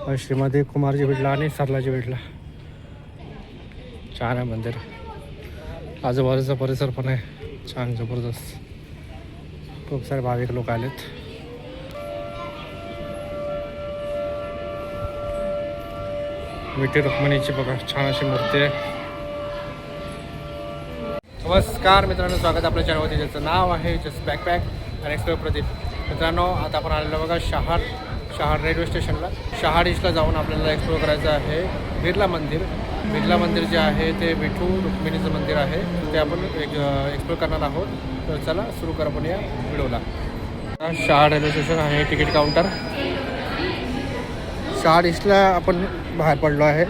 श्रीमती कुमारजी भेटला आणि सरलाजी भेटला. छान आहे मंदिर. आजूबाजूचा परिसर पण आहे. छान जबरदस्त. खूप सारे भाविक लोक आलेत. मिठी रुक्मिणीची बघा छान अशी मूर्ती आहे. नमस्कार मित्रांनो स्वागत आपल्या चॅनलवरती ज्याचं नाव आहे जस्ट बॅकपॅक आणि एक्सप्लोर प्रदीप मित्रांनो आता आपण आलेलो बघा शहर. शहाड रेल्वे स्टेशनला. शहाड ईस्टला जाऊन आपल्याला एक्सप्लोर करायचं आहे. बिर्ला मंदिर. बिर्ला मंदिर जे आहे ते विठू रुक्मिणीचं मंदिर आहे. ते आपण एक एक्सप्लोर करणार आहोत. तर चला सुरू करा पण या व्हिडिओला. शहाड रेल्वे स्टेशन आहे तिकीट काउंटर शहाड ईस्टला आपण बाहेर पडलो आहे.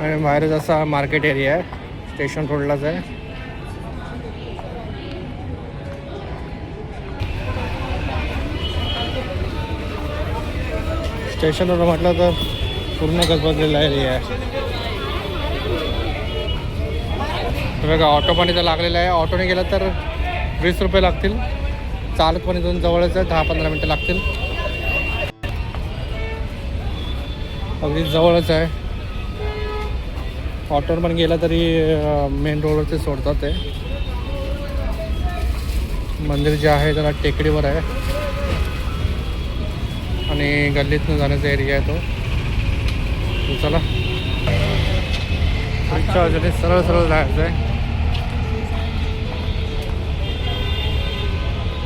आणि बाहेरच असा मार्केट एरिया आहे. स्टेशन रोडलाच आहे. स्टेशन रोड म्हटलं तर पूर्ण गजबजलेला एरिया आहे बघा ऑटो पण इथं लागलेला आहे. ऑटोने गेलं तर वीस रुपये लागतील. चालत पण इथून जवळच आहे दहा पंधरा मिनटं लागतील. अगदी जवळच आहे. ऑटोवर पण गेला तरी मेन रोडवरती सोडतात ते. मंदिर जे आहे त्याला टेकडीवर आहे. आणि गल्लीतनं जाण्याचा एरिया आहे तो. चला. अच्छा अजून सरळ सरळ जायचं आहे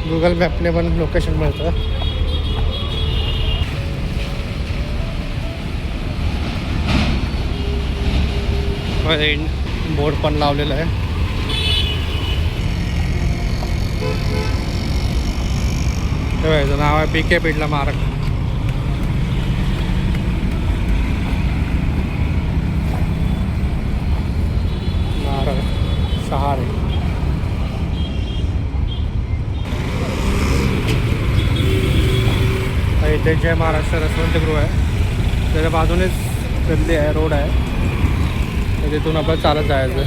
गुगल मॅपने पण लोकेशन मिळतं. बोर्ड पण लावलेला आहे. ठेवायचं नाव आहे पी के पिडला मार्ग. मार्ग सहारे. इथे जय महाराष्ट्र रसवंतगृह आहे. त्याच्या बाजूनेच गल्ली आहे रोड आहे. तर तिथून आपण चालत जायचं.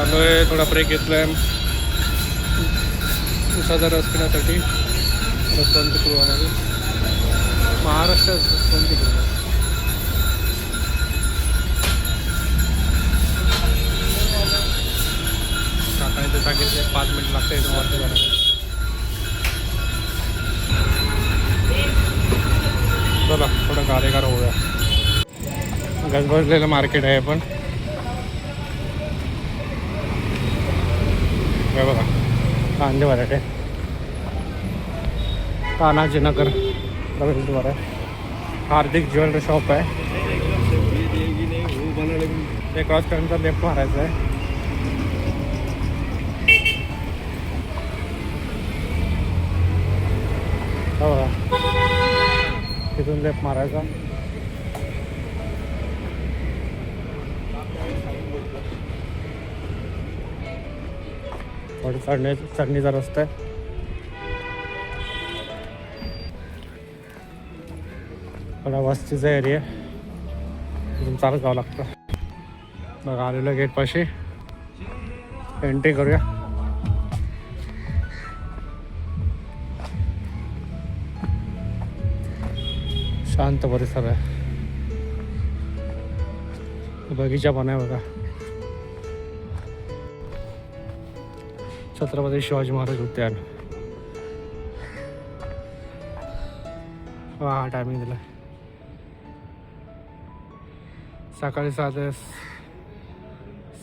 आलो आहे थोडा ब्रेक घेतला आहे उसाचा रस पिण्यासाठी. रसवंतगृहामध्ये महाराष्ट्र रसवंतगृह काकाने ते सांगितले पाच मिनिट लागते इथून वरती जाण्यासाठी. चला थोडं गारेगार होऊया. गजबजलेलं मार्केट आहे पण हे बघा कांदे वराटे तानाजी नगर. प्रवेशद्वार आहे हार्दिक ज्वेलरी शॉप आहे. ते क्रॉस करून लेफ्ट मारायचं आहे. हो बघा तिथून लेफ्ट मारायचा. थोडं चढणे चढणीचा रस्ता आहे. थोडा वस्तीचा एरिया तिथून चालत जावं लागतं. बघा आलेलं गेटपाशी. एंट्री करूया. शांत परिसर आहे. बगीचा पण आहे बघा. छत्रपती शिवाजी महाराज उद्यान. हा टायमिंग दिला सकाळी सात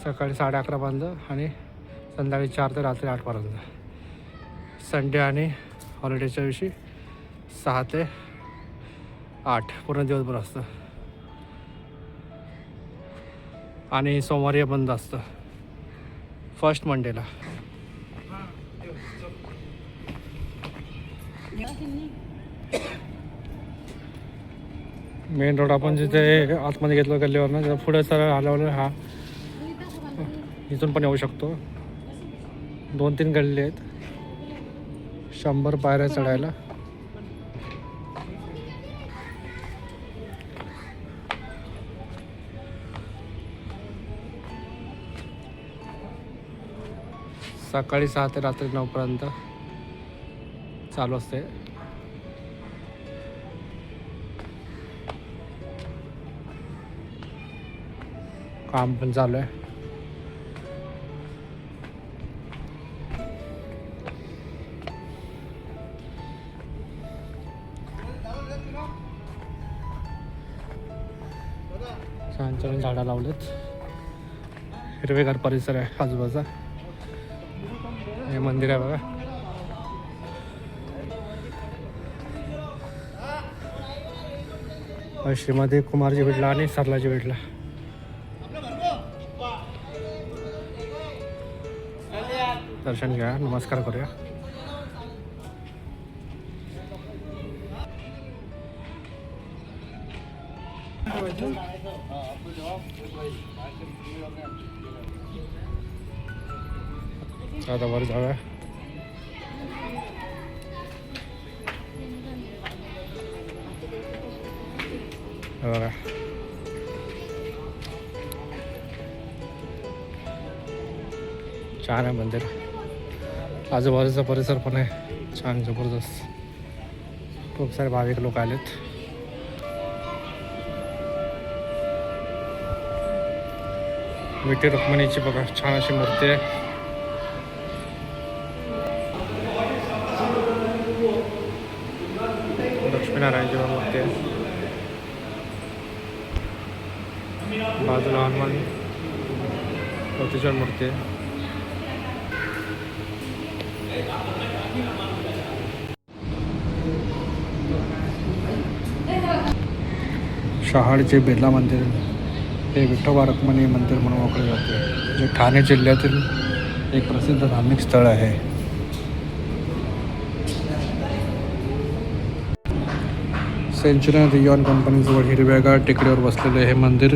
सकाळी साडे अकरापर्यंत आणि संध्याकाळी चार ते रात्री आठपर्यंत संडे आणि हॉलिडेच्या दिवशी सहा ते आठ पूर्ण दिवसभर असतं. आणि सोमवारी बंद असतं. फर्स्ट मंडेला मेन रोड आपण जिथे आतमध्ये घेतलं गल्लीवर ना त्याच्या पुढे सरळ आल्यावर हा. इथून पण येऊ शकतो. दोन तीन गल्ली आहेत. शंभर पायऱ्या चढायला. सकाळी सहा ते रात्री नऊपर्यंत. चालू असते. काम पण चालू आहे. छान छान झाडं लावलेत. हिरवेगार परिसर आहे आजूबाजूचा. हे मंदिर आहे बघा. श्रीमध्ये श्रीमती कुमारजी भेटला आणि सरलाजी भेटला. दर्शन घ्या नमस्कार करूया. आता वर जाऊया. बघा. छान आहे मंदिर. आजूबाजूचा परिसर पण आहे. छान जबरदस्त. खूप सारे भाविक लोक आलेत. विठी रुक्मिणीची बघा छान अशी मूर्ती आहे. लक्ष्मीनारायणची मूर्ती आहे. बाजूला हनुमान अतिशय मूर्ती शहाडचे बिर्ला मंदिर हे विठोबा रुक्मिणी मंदिर म्हणून ओळखले जाते. जे ठाणे जिल्ह्यातील एक प्रसिद्ध धार्मिक स्थळ आहे. सेंचुरी रियॉन कंपनीजवळ हिरव्यागार टेकडीवर बसलेले हे मंदिर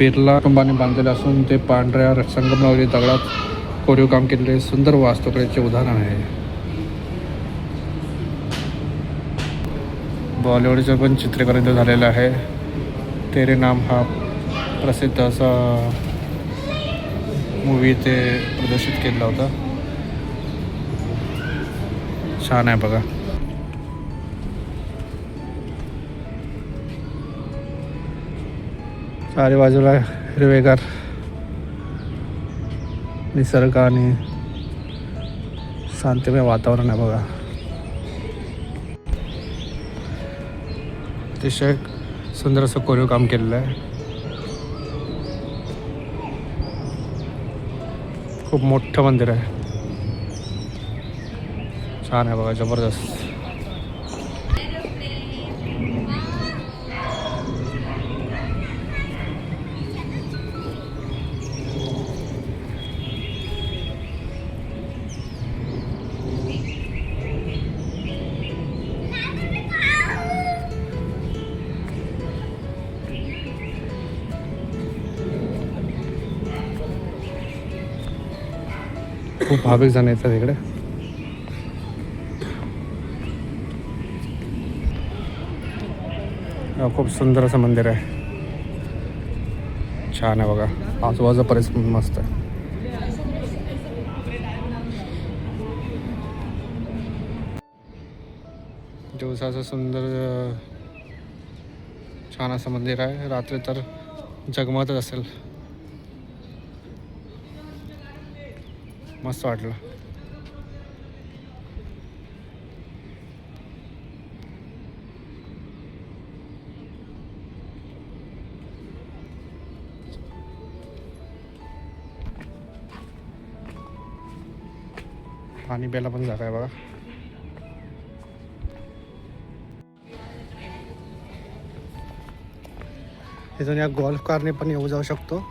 बिर्ला कुटुंबाने बांधलेले असून ते पांढऱ्या संगमरवरी दगडात कोरीव काम केलेले सुंदर वास्तुकलेचे उदाहरण आहे. बॉलिवूडचं पण चित्रीकरण इथं झालेलं आहे. तेरे नाम हा प्रसिद्ध असा मूवी ते प्रदर्शित केलेला होता. छान आहे बघा. चारी बाजूला हिरवेगार निसर्ग आणि शांतिमय वातावरण आहे बघा. अतिशय सुंदर असं कोरीव काम केलेलं आहे. खूप मोठं मंदिर आहे. छान आहे बघा जबरदस्त. खूप भाविक जण येतात इकडे. खूप सुंदर असं मंदिर आहे. छान आहे बघा. आजूबाजूचा परिसर मस्त आहे. दिवसाचं सुंदर छान असं मंदिर आहे. रात्री तर जगमतच असेल. मस्त वाटलं. पाणी प्यायला पण जागा आहे बघा. इथून या गोल्फ कारने पण येऊ जाऊ शकतो.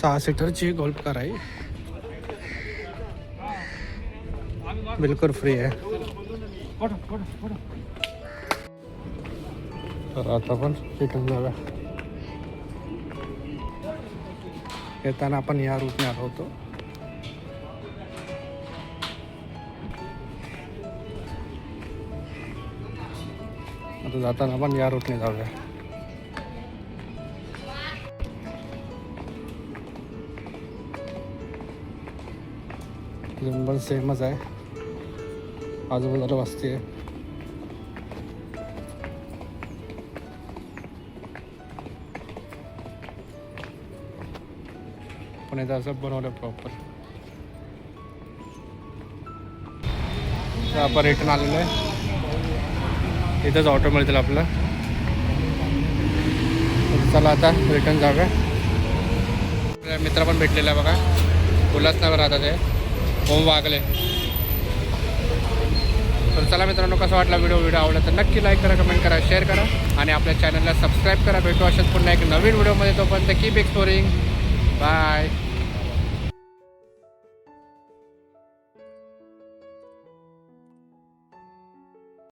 सहा सीटरची गोल्फ कार आहे. बिलकुल फ्री आहे. तर आता पण रिटर्न जाऊया. येताना आपण या रूटने आलो होतो. आता जाताना आपण या रूटने जाऊया. अजून पण सेमच आहे आजूबाजूला वाजते पण इथं असं बनवलं प्रॉपर तर आपण रिटर्न आलेलो आहे इथंच ऑटो मिळतील आपलं चला आता रिटर्न जाऊया मित्र पण भेटलेला आहे बघा। उल्हासनगर राहतात ते ओम वागले. तर चला मित्रांनो कसा वाटला व्हिडिओ? व्हिडिओ आवडला तर नक्की लाईक करा कमेंट करा शेअर करा आणि आपल्या चॅनलला सबस्क्राईब करा. भेटू अशाच पुन्हा एक नवीन व्हिडिओमध्ये. तोपर्यंत कीप एक्सप्लोरिंग बाय